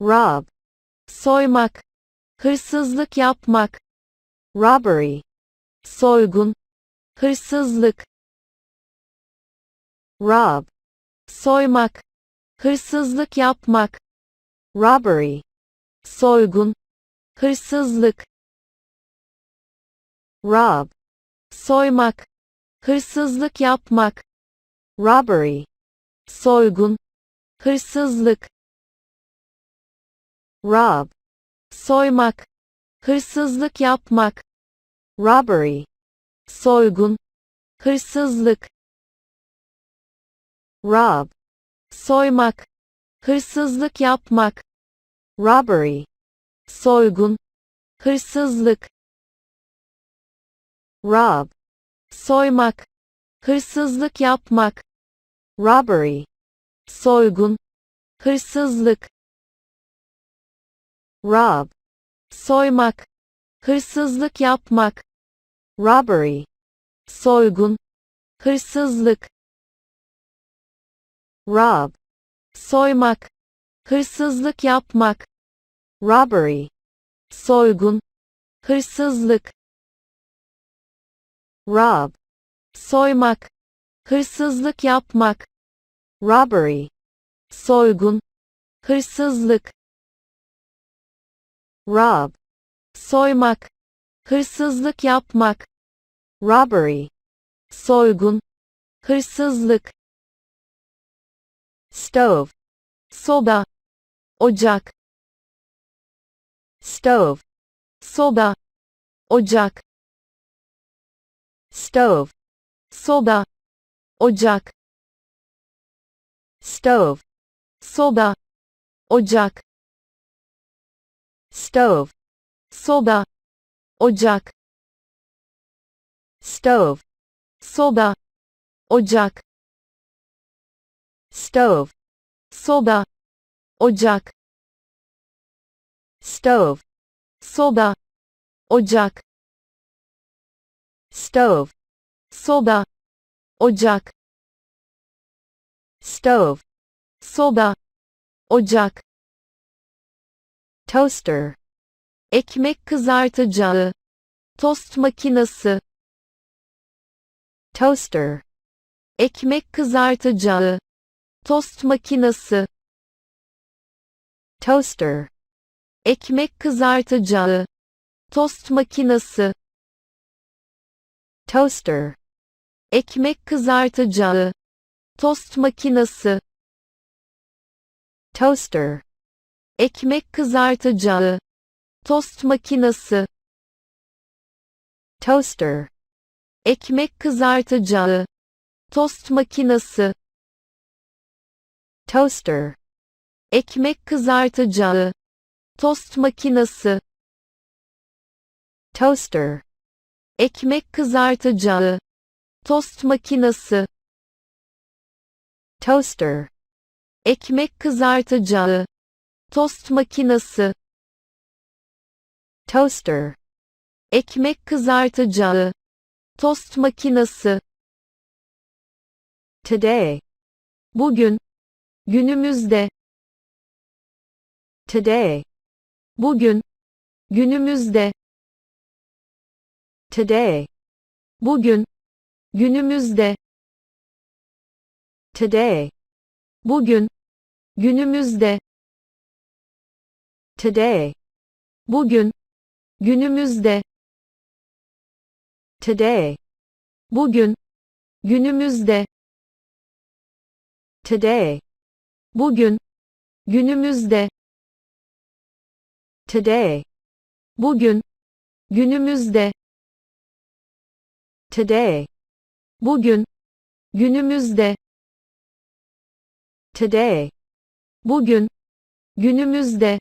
rob, soymak, hırsızlık yapmak, robbery, soygun, hırsızlık, rob, soymak, hırsızlık yapmak, robbery, soygun, hırsızlık, rob, soymak, hırsızlık yapmak, robbery, soygun, hırsızlık, rob, soymak, hırsızlık yapmak, robbery, soygun, hırsızlık, rob, soymak, hırsızlık yapmak, robbery, soygun, hırsızlık, rob, soymak, hırsızlık yapmak, robbery, soygun, hırsızlık, rob, soymak, hırsızlık yapmak, robbery, soygun, hırsızlık, rob, soymak, hırsızlık yapmak, robbery, soygun, hırsızlık, rob, soymak, hırsızlık yapmak, robbery, soygun, hırsızlık, rob, soymak, hırsızlık yapmak, robbery, soygun, hırsızlık, stove, soba, ocak, stove, soba, ocak, stove, soba, ocak, stove, soba, ocak, stove, soba, ocak, stove, soba, ocak, stove, soba, ocak, stove, soba, ocak, stove, soba, ocak, stove, soba, ocak, toaster, ekmek kızartacağı, tost makinesi, toaster, ekmek kızartacağı, tost makinesi, toaster, ekmek kızartacağı, tost makinesi, toaster, ekmek kızartacağı, tost makinesi, toaster, ekmek kızartacağı, tost makinesi, toaster, ekmek kızartacağı, tost makinesi, toaster, ekmek kızartacağı, tost makinesi, toaster, ekmek kızartacağı, tost makinesi, toaster, ekmek kızartacağı, tost makinesi, toaster, ekmek kızartacağı, tost makinesi, today, bugün, günümüzde, today, bugün, günümüzde, today, bugün, günümüzde, today, bugün, günümüzde, today, bugün, günümüzde, today, bugün, günümüzde, today, bugün, günümüzde, today, bugün, günümüzde, today, bugün, günümüzde, today, bugün, günümüzde,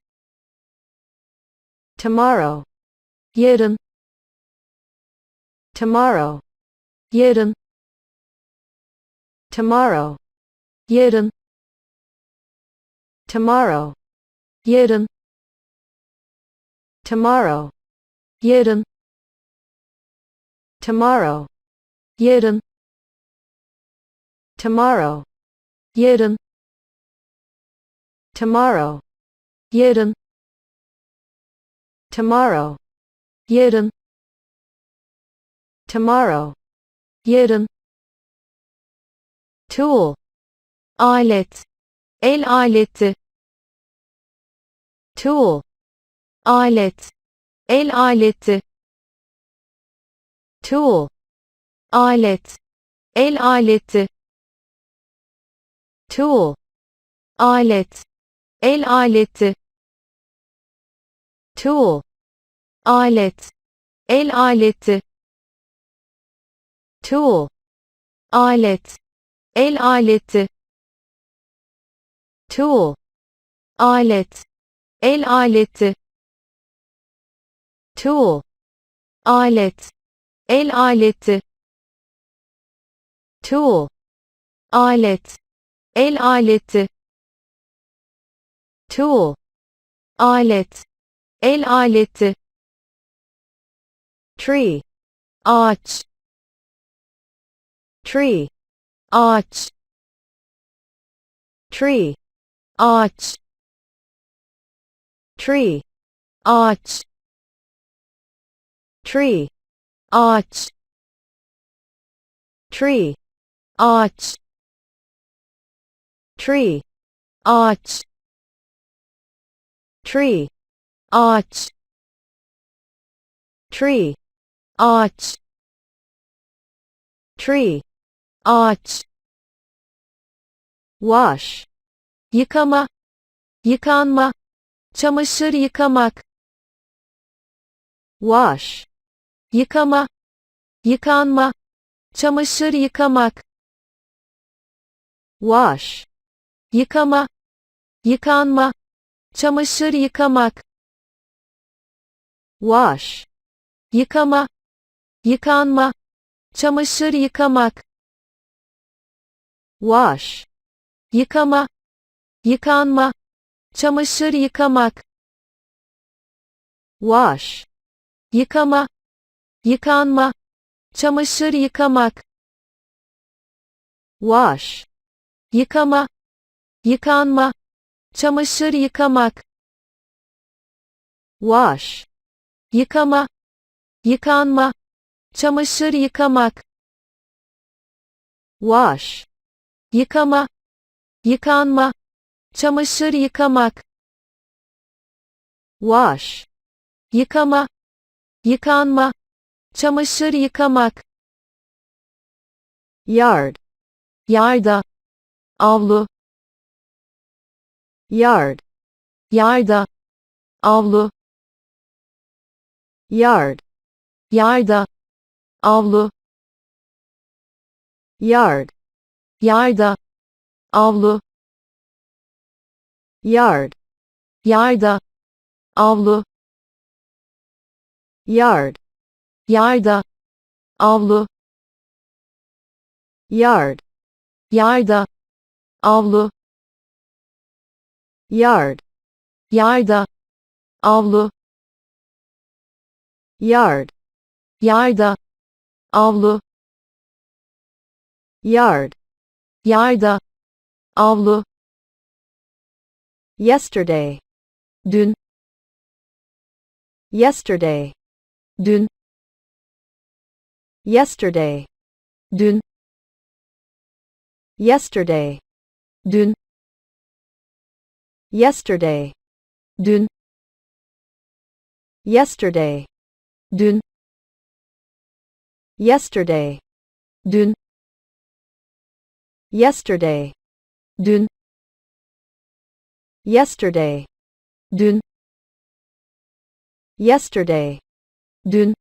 tomorrow, yarın, tomorrow, yarın, tomorrow, yarın, tomorrow, yarın, tomorrow, yarın, tomorrow, yarın, tomorrow, yarın, tomorrow, yarın, tomorrow, yarın, tomorrow, yarın, tool, alet, el aleti, tool, alet, el aleti, tool, alet, el aleti, tool, alet, el aleti, tool, alet, el aleti, tool, alet, el aleti, tool, alet, el aleti, tool, alet, el aleti, tool, alet, el aleti, tool, alet, el aleti, tree, ağaç, tree, ağaç, tree, ağaç, tree, ağaç, tree, ağaç, tree, ağaç, tree, ağaç, tree, ağaç, tree, ağaç, tree, ağaç, wash, yıkama, yıkanma, çamaşır yıkamak, wash, yıkama, yıkanma, çamaşır yıkamak, wash, yıkama, yıkanma, çamaşır yıkamak, wash, yıkama, yıkanma, çamaşır yıkamak, wash, yıkama, yıkanma, çamaşır yıkamak, wash, yıkama, yıkanma, çamaşır yıkamak, wash, yıkama, yıkanma, çamaşır yıkamak, wash, yıkama, yıkanma, çamaşır yıkamak, wash, yıkama, yıkanma, çamaşır yıkamak, wash, yıkama, yıkanma, çamaşır yıkamak, yard, yarda, avlu, yard, yarda, avlu, yard, yarda, avlu, yard, yarda, avlu, yard, yarda, avlu, yard, yarda, avlu, yard, yarda, avlu, yard, yarda, avlu, yard, yarda, avlu, yard, yarda, avlu, yesterday, dün, yesterday, dün, yesterday, dün, yesterday, dün, yesterday, dün, yesterday, dün, yesterday, dün, yesterday, dün, yesterday, dün, yesterday, dün,